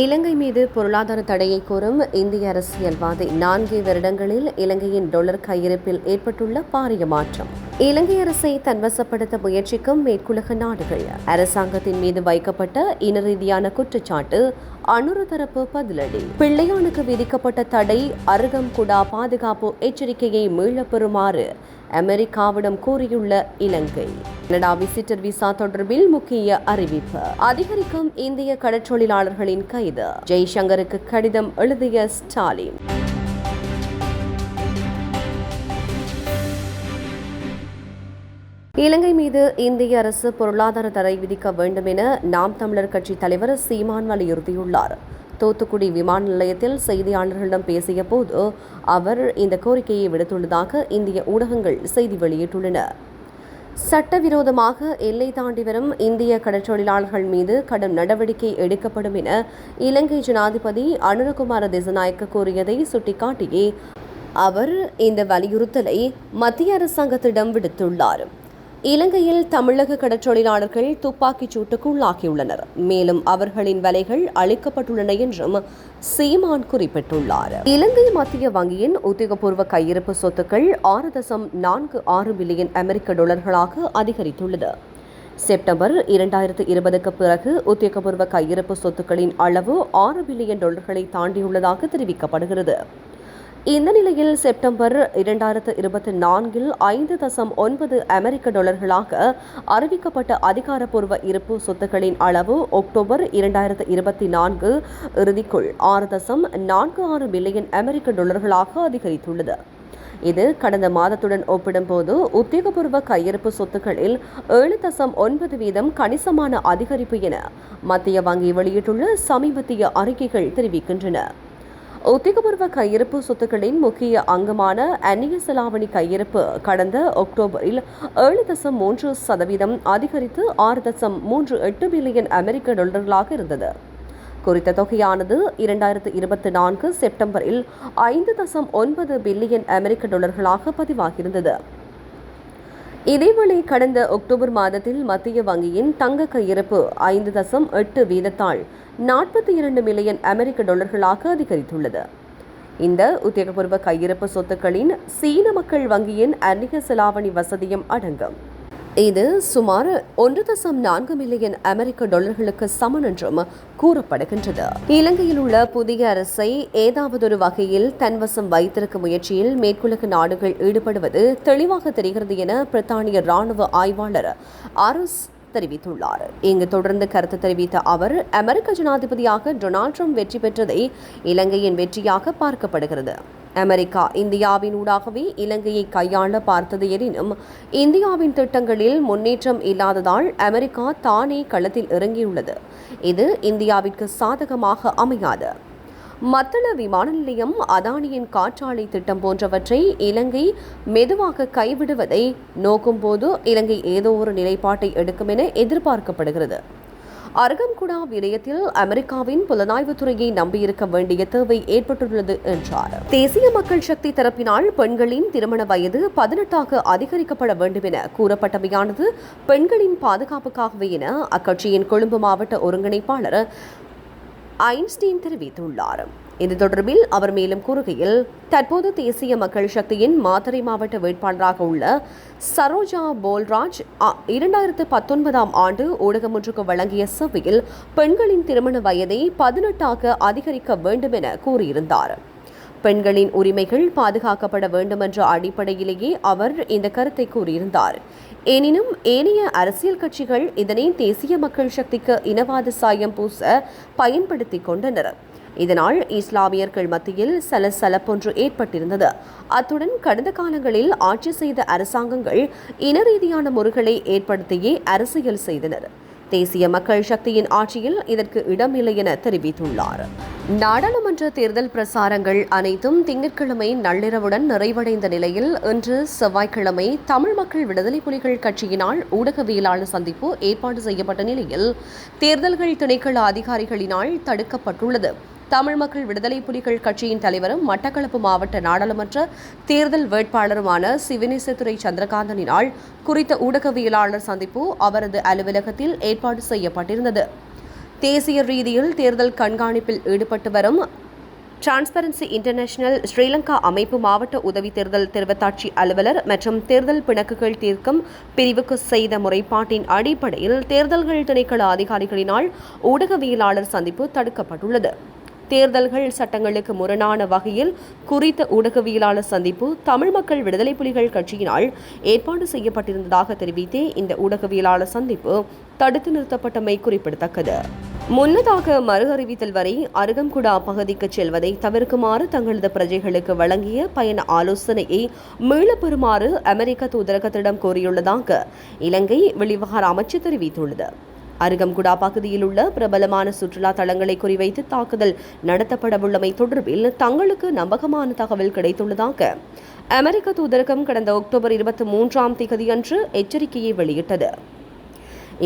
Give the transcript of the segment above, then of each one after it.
இலங்கை மீது பொருளாதார தடையை கோரும் இந்திய அரசியல்வாதி நான்கு வருடங்களில் இலங்கையின் டொலர் கையிருப்பில் ஏற்பட்டுள்ள பாரிய மாற்றம். இலங்கை அரசை தன்வசப்படுத்த முயற்சிக்கும் மேற்குலக நாடுகள். அரசாங்கத்தின் மீது வைக்கப்பட்ட இன ரீதியான குற்றச்சாட்டு அணுறு தரப்பு பதிலடி. பிள்ளையானுக்கு விதிக்கப்பட்ட தடை அருகம்குடா பாதுகாப்பு எச்சரிக்கையை மீளப்பெறுமாறு அமெரிக்காவிடம் கூறியுள்ள இலங்கை. கனடா விசிட்டர் விசா தொடர்பில் முக்கிய அறிவிப்பு. அதிகரிக்கும் இந்திய கடற்றொழிலாளர்களின் கைது. ஜெய்சங்கருக்கு கடிதம் எழுதிய ஸ்டாலின். இலங்கை மீது இந்திய அரசு பொருளாதார தடை விதிக்க வேண்டும் என நாம் தமிழர் கட்சி தலைவர் சீமான் வலியுறுத்தியுள்ளார். தூத்துக்குடி விமான நிலையத்தில் செய்தியாளர்களிடம் பேசிய போது அவர் இந்த கோரிக்கையை விடுத்துள்ளதாக இந்திய ஊடகங்கள் செய்தி வெளியிட்டுள்ளன. சட்டவிரோதமாக எல்லை தாண்டி வரும் இந்திய கடற்றொழிலாளர்கள் மீது கடும் நடவடிக்கை எடுக்கப்படும் என இலங்கை ஜனாதிபதி அனுரகுமார திசநாயக்க கூறியதை சுட்டிக்காட்டியே அவர் இந்த வலியுறுத்தலை மத்திய அரசாங்கத்திடம் விடுத்துள்ளார். இலங்கையில் தமிழக கடற்றொழிலாளர்கள் துப்பாக்கிச் சூட்டுக்கு உள்ளாகியுள்ளனர். மேலும் அவர்களின் வலைகள் அழிக்கப்பட்டுள்ளன என்றும் சீமான் குறிப்பிட்டுள்ளார். இலங்கை மத்திய வங்கியின் உத்தியோகபூர்வ கையிருப்பு சொத்துக்கள் ஆறு தசம் நான்கு ஆறு பில்லியன் அமெரிக்க டாலர்களாக அதிகரித்துள்ளது. செப்டம்பர் இரண்டாயிரத்து இருபதுக்கு பிறகு உத்தியோகபூர்வ கையிருப்பு சொத்துக்களின் அளவு ஆறு பில்லியன் டாலர்களை தாண்டியுள்ளதாக தெரிவிக்கப்படுகிறது. இந்த நிலையில் செப்டம்பர் இரண்டாயிரத்து இருபத்தி நான்கில் ஐந்து தசம் ஒன்பது அமெரிக்க டாலர்களாக அறிவிக்கப்பட்ட அதிகாரப்பூர்வ இருப்பு சொத்துக்களின் அளவு அக்டோபர் இரண்டாயிரத்து இருபத்தி நான்கு இறுதிக்குள் ஆறு தசம் நான்கு ஆறு பில்லியன் அமெரிக்க டாலர்களாக அதிகரித்துள்ளது. இது கடந்த மாதத்துடன் ஒப்பிடும்போது உத்தியோகபூர்வ கையிருப்பு சொத்துக்களில் ஏழு தசம் ஒன்பது வீதம் கணிசமான அதிகரிப்பு என மத்திய வங்கி வெளியிட்டுள்ள சமீபத்திய அறிக்கைகள் தெரிவிக்கின்றன. ஒத்திகபூர்வ கையிருப்பு சொத்துக்களின் முக்கிய அங்கமான அந்நிய செலாவணி கையிருப்பு கடந்த அக்டோபரில் ஏழு தசம் மூன்று சதவீதம் அதிகரித்து ஆறு தசம் மூன்று எட்டு பில்லியன் அமெரிக்க டாலர்களாக இருந்தது. குறித்த தொகையானது இரண்டாயிரத்து இருபத்தி நான்கு செப்டம்பரில் ஐந்து தசம் ஒன்பது பில்லியன் அமெரிக்க டாலர்களாக பதிவாகியிருந்தது. இதேவேளை கடந்த அக்டோபர் மாதத்தில் மத்திய வங்கியின் தங்க கையிருப்பு ஐந்து தசம் எட்டு வீதத்தால் நாற்பத்தி இரண்டு மில்லியன் அமெரிக்க டாலர்களாக அதிகரித்துள்ளது. இந்த உத்தியோகபூர்வ கையிருப்பு சொத்துக்களின் சீன மக்கள் வங்கியின் அந்நிய செலாவணி வசதியும் அடங்கும். இது சுமார் ஒன்று தசம் நான்கு மில்லியன் அமெரிக்க டாலர்களுக்கு சமன் என்றும் கூறப்படுகின்றது. இலங்கையில் உள்ள புதிய அரசை ஏதாவதொரு வகையில் தன்வசம் வைத்திருக்கும் முயற்சியில் மேற்குலக நாடுகள் ஈடுபடுவது தெளிவாக தெரிகிறது என பிரித்தானிய ராணுவ ஆய்வாளர் ஆர்எஸ் தெரிவித்துள்ளார். இங்கு தொடர்ந்து கருத்து தெரிவித்த அவர் அமெரிக்க ஜனாதிபதியாக டொனால்ட் ட்ரம்ப் வெற்றி பெற்றதை இலங்கையின் வெற்றியாக பார்க்கப்படுகிறது. அமெரிக்கா இந்தியாவின் ஊடாகவே இலங்கையை கையாள பார்த்தது எனினும் இந்தியாவின் திட்டங்களில் முன்னேற்றம் இல்லாததால் அமெரிக்கா தானே களத்தில் இறங்கியுள்ளது. இது இந்தியாவிற்கு சாதகமாக அமையாது. மத்தள விமான நிலையம் அதானியின் காற்றாலை திட்டம் போன்றவற்றை இலங்கை மெதுவாக கைவிடுவதை நோக்கும்போது இலங்கை ஏதோ ஒரு நிலைப்பாட்டை எடுக்கும் என எதிர்பார்க்கப்படுகிறது. அருகம்குடா விடயத்தில் அமெரிக்காவின் புலனாய்வுத்துறையை நம்பியிருக்க வேண்டிய தேவை ஏற்பட்டுள்ளது என்றார். தேசிய மக்கள் சக்தி தரப்பினால் பெண்களின் திருமண வயது பதினெட்டாக அதிகரிக்கப்பட வேண்டும் என கூறப்பட்டவையானது பெண்களின் பாதுகாப்புக்காகவே என அக்கட்சியின் கொழும்பு மாவட்ட ஒருங்கிணைப்பாளர் ஐன்ஸ்டீன் தெரிவித்துள்ளார். இது தொடர்பில் அவர் மேலும் கூறுகையில் தற்போது தேசிய மக்கள் சக்தியின் மாத்தறை மாவட்ட வேட்பாளராக உள்ள சரோஜா போல்ராஜ் இரண்டாயிரத்து பத்தொன்பதாம் ஆண்டு ஊடகம் ஒன்றுக்கு வழங்கிய சபையில் பெண்களின் திருமண வயதை பதினெட்டாக அதிகரிக்க வேண்டும் என கூறியிருந்தார். பெண்களின் உரிமைகள் பாதுகாக்கப்பட வேண்டுமென்ற அடிப்படையிலேயே அவர் இந்த கருத்தை கூறியிருந்தார். எனினும் ஏனைய அரசியல் கட்சிகள் இதனை தேசிய மக்கள் சக்திக்கு இனவாத சாயம் பூச பயன்படுத்திக் கொண்டனர். இதனால் இஸ்லாமியர்கள் மத்தியில் சலசலப்பொன்று ஏற்பட்டிருந்தது. அத்துடன் கடந்த காலங்களில் ஆட்சி செய்த அரசாங்கங்கள் இன ரீதியான முறைகளை ஏற்படுத்தியே அரசியல் செய்தனர். தேசிய மக்கள் சக்தியின் ஆட்சியில் இதற்கு இடமில்லை என தெரிவித்துள்ளார். நாடாளுமன்ற தேர்தல் பிரசாரங்கள் அனைத்தும் திங்கட்கிழமை நள்ளிரவுடன் நிறைவடைந்த நிலையில் இன்று செவ்வாய்க்கிழமை தமிழ் மக்கள் விடுதலை புலிகள் கட்சியினால் ஊடகவியலாளர் சந்திப்பு ஏற்பாடு செய்யப்பட்ட நிலையில் தேர்தல்கள் திணைக்கள அதிகாரிகளினால் தடுக்கப்பட்டுள்ளது. தமிழ் மக்கள் விடுதலை புலிகள் கட்சியின் தலைவரும் மட்டக்களப்பு மாவட்ட நாடாளுமன்ற தேர்தல் வேட்பாளருமான சிவனேசத்துறை சந்திரகாந்தனினால் குறித்த ஊடகவியலாளர் சந்திப்பு அவரது அலுவலகத்தில் ஏற்பாடு செய்யப்பட்டிருந்தது. தேசிய ரீதியில் தேர்தல் கண்காணிப்பில் ஈடுபட்டு வரும் டிரான்ஸ்பரன்சி இன்டர்நேஷனல் ஸ்ரீலங்கா அமைப்பு மாவட்ட உதவி தேர்தல் தெரிவத்தாட்சி அலுவலர் மற்றும் தேர்தல் பிணக்குகள் தீர்க்கும் பிரிவுக்கு செய்த முறைப்பாட்டின் அடிப்படையில் தேர்தல்கள் திணைக்கள அதிகாரிகளினால் ஊடகவியலாளர் சந்திப்பு தடுக்கப்பட்டுள்ளது. தேர்தல்கள் சட்டங்களுக்கு முரணான வகையில் குறித்த ஊடகவியலாளர் சந்திப்பு தமிழ் மக்கள் விடுதலை புலிகள் கட்சியினால் ஏற்பாடு செய்யப்பட்டிருந்ததாக தெரிவித்தே இந்த ஊடகவியலாளர் சந்திப்பு தடுத்து நிறுத்தப்பட்டமை குறிப்பிடத்தக்கது. முன்னதாக மறு அறிவித்தல் வரை அருகம்குடா பகுதிக்கு செல்வதை தவிர்க்குமாறு தங்களது பிரஜைகளுக்கு வழங்கிய பயண ஆலோசனையை மீளப் பெறுமாறு அமெரிக்க தூதரகத்திடம் கோரியுள்ளதாக இலங்கை வெளிவகார அமைச்சு தெரிவித்துள்ளது. அருகம்குடா பகுதியில் உள்ள பிரபலமான சுற்றுலா தலங்களை குறிவைத்து தாக்குதல் நடத்தப்படவுள்ளமை தொடர்பில் தங்களுக்கு நம்பகமான தகவல் கிடைத்துள்ளதாக அமெரிக்க தூதரகம் கடந்த அக்டோபர் இருபத்தி மூன்றாம் தேதியன்று எச்சரிக்கையை வெளியிட்டது.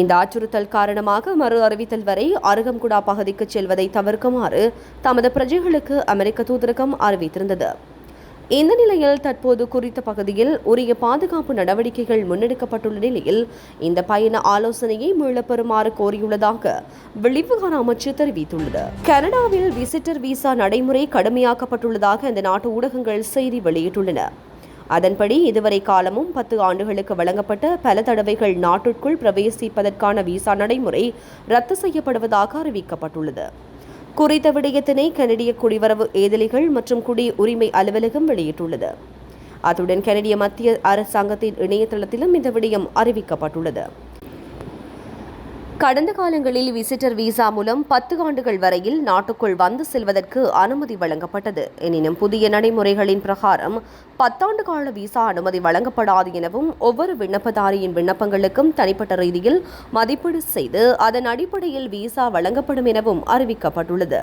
இந்த அச்சுறுத்தல் காரணமாக மறு அறிவித்தல் வரை அருகம்குடா பகுதிக்கு செல்வதை தவிர்க்குமாறு தமது பிரஜைகளுக்கு அமெரிக்க தூதரகம் அறிவித்திருந்தது. இந்த நிலையில் தற்போது குறித்த பகுதியில் உரிய பாதுகாப்பு நடவடிக்கைகள் முன்னெடுக்கப்பட்டுள்ள நிலையில் இந்த பயண ஆலோசனையை மீளப்பெறுமாறு கோரியுள்ளதாக வெளிவிவகார அமைச்சு தெரிவித்துள்ளது. கனடாவில் விசிட்டர் விசா நடைமுறை கடுமையாக்கப்பட்டுள்ளதாக இந்த நாட்டு ஊடகங்கள் செய்தி வெளியிட்டுள்ளன. அதன்படி இதுவரை காலமும் பத்து ஆண்டுகளுக்கு வழங்கப்பட்ட பல தடவைகள் நாட்டிற்குள் பிரவேசிப்பதற்கான விசா நடைமுறை ரத்து செய்யப்படுவதாக அறிவிக்கப்பட்டுள்ளது. குறித்த விடயத்தினை கனடிய குடிவரவு ஏதிலிகள் மற்றும் குடி உரிமை அலுவலகம் வெளியிட்டுள்ளது. அத்துடன் கனடிய மத்திய அரசாங்கத்தின் இணையதளத்திலும் இந்த விடயம் அறிவிக்கப்பட்டுள்ளது. கடந்த காலங்களில் விசிட்டர் விசா மூலம் பத்து ஆண்டுகள் வரையில் நாட்டுக்குள் வந்து செல்வதற்கு அனுமதி வழங்கப்பட்டது. எனினும் புதிய நடைமுறைகளின் பிரகாரம் பத்தாண்டு கால விசா அனுமதி வழங்கப்படாது எனவும் ஒவ்வொரு விண்ணப்பதாரியின் விண்ணப்பங்களுக்கும் தனிப்பட்ட ரீதியில் மதிப்பீடு செய்து அதன் அடிப்படையில் விசா வழங்கப்படும் எனவும் அறிவிக்கப்பட்டுள்ளது.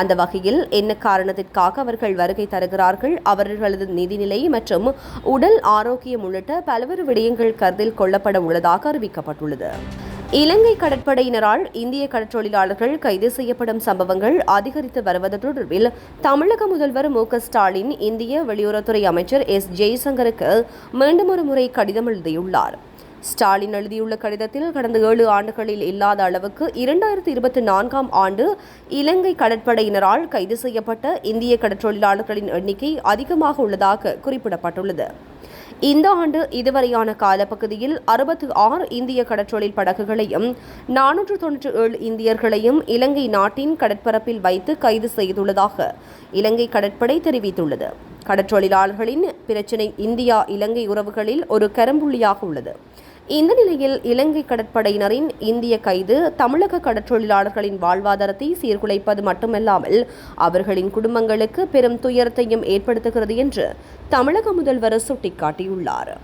அந்த வகையில் என்ன காரணத்திற்காக அவர்கள் வருகை தருகிறார்கள் அவர்களது நிதிநிலை மற்றும் உடல் ஆரோக்கியம் உள்ளிட்ட பல்வேறு விடயங்கள் கருத்தில் கொள்ளப்பட உள்ளதாக அறிவிக்கப்பட்டுள்ளது. இலங்கை கடற்படையினரால் இந்திய கடற்றொழிலாளர்கள் கைது செய்யப்படும் சம்பவங்கள் அதிகரித்து வருவது தொடர்பில் தமிழக முதல்வர் மு ஸ்டாலின் இந்திய வெளியுறவுத்துறை அமைச்சர் எஸ் ஜெய்சங்கருக்கு மீண்டும் ஒரு முறை கடிதம் எழுதியுள்ளார். ஸ்டாலின் எழுதியுள்ள கடிதத்தில் கடந்த ஏழு ஆண்டுகளில் இல்லாத அளவுக்கு இரண்டாயிரத்தி இருபத்தி நான்காம் ஆண்டு இலங்கை கடற்படையினரால் கைது செய்யப்பட்ட இந்திய கடற்றொழிலாளர்களின் எண்ணிக்கை அதிகமாக உள்ளதாக குறிப்பிடப்பட்டுள்ளது. இந்த ஆண்டு இதுவரையான காலப்பகுதியில் அறுபத்தி ஆறு இந்திய கடற்றொழில் படகுகளையும் நானூற்று தொன்னூற்றி ஏழு இந்தியர்களையும் இலங்கை நாட்டின் கடற்பரப்பில் வைத்து கைது செய்துள்ளதாக இலங்கை கடற்படை தெரிவித்துள்ளது. கடற்றொழிலாளர்களின் பிரச்சினை இந்தியா இலங்கை உறவுகளில் ஒரு கரம்புள்ளியாக உள்ளது. இந்த நிலையில் இலங்கை கடற்படையினரின் இந்திய கைது தமிழக கடற்றொழிலாளர்களின் வாழ்வாதாரத்தை சீர்குலைப்பது மட்டுமல்லாமல் அவர்களின் குடும்பங்களுக்கு பெரும் துயரத்தையும் ஏற்படுத்துகிறது என்று தமிழக முதல்வர் சுட்டிக்காட்டியுள்ளார்.